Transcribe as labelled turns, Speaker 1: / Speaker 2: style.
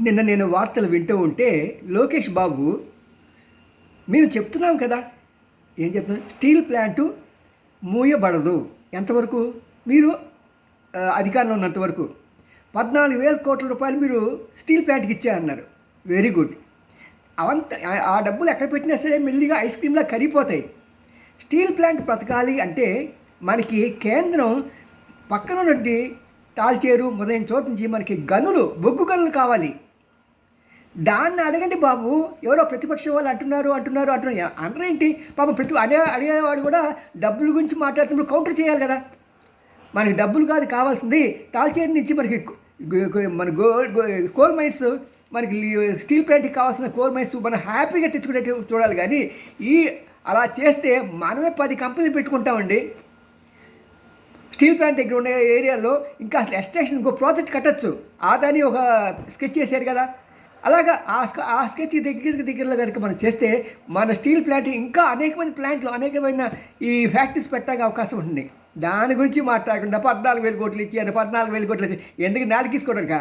Speaker 1: నిన్న నేను వార్తలు వింటూ ఉంటే లోకేష్ బాబు మేము చెప్తున్నాం కదా. ఏం చెప్తున్నాం? స్టీల్ ప్లాంటు మూయబడదు. ఎంతవరకు? మీరు అధికారంలో ఉన్నంత వరకు. పద్నాలుగు వేల కోట్ల రూపాయలు మీరు స్టీల్ ప్లాంట్కి ఇచ్చారన్నారు వెరీ గుడ్ అవంత ఆ- డబ్బులు ఎక్కడ పెట్టినా సరే మెల్లిగా ఐస్ క్రీమ్లా కరిగిపోతాయి. స్టీల్ ప్లాంట్ బ్రతకాలి అంటే మనకి కేంద్రం పక్కన నుండి తాల్చేరు మొదలైన చోటు నుంచి మనకి గనులు బొగ్గు గనులు కావాలి. దాన్ని అడగండి బాబు. ఎవరో ప్రతిపక్షం వాళ్ళు అంటున్నారు అంటున్నారు అంటున్నారు. అంటారు ఏంటి? పాపం ప్రతి అడిగే అడిగేవాడు కూడా డబ్బుల గురించి మాట్లాడుతున్నప్పుడు కౌంటర్ చేయాలి కదా. మనకి డబ్బులు కాదు కావాల్సింది తాల్చేరు నుంచి మనకి మన గోల్డ్ కోల్ మైన్స్ మనకి స్టీల్ ప్లాంట్కి కావాల్సిన కోల్ మైన్స్ మనం హ్యాపీగా తెచ్చుకునేట్టు చూడాలి కానీ ఈ అలా చేస్తే మనమే పది కంపెనీలు పెట్టుకుంటామండి. స్టీల్ ప్లాంట్ దగ్గర ఉండే ఏరియాలో ఇంకా అసలు ఎక్స్టెన్షన్ ఇంకో ప్రాజెక్ట్ కట్టచ్చు. ఆదాని ఒక స్కెచ్ చేశారు కదా. అలాగా ఆ ఆ స్కెచ్ దగ్గర దగ్గరలో కనుక మనం చేస్తే మన స్టీల్ ప్లాంట్ ఇంకా అనేకమైన ప్లాంట్లు అనేకమైన ఈ ఫ్యాక్టరీస్ పెట్టడానికి అవకాశం ఉంటుంది. దాని గురించి మాట్లాడకుండా పద్నాలుగు వేల కోట్లు ఇచ్చారు పద్నాలుగు వేల కోట్లు ఇచ్చి ఎందుకు నాలుగు తీసుకోవడానికి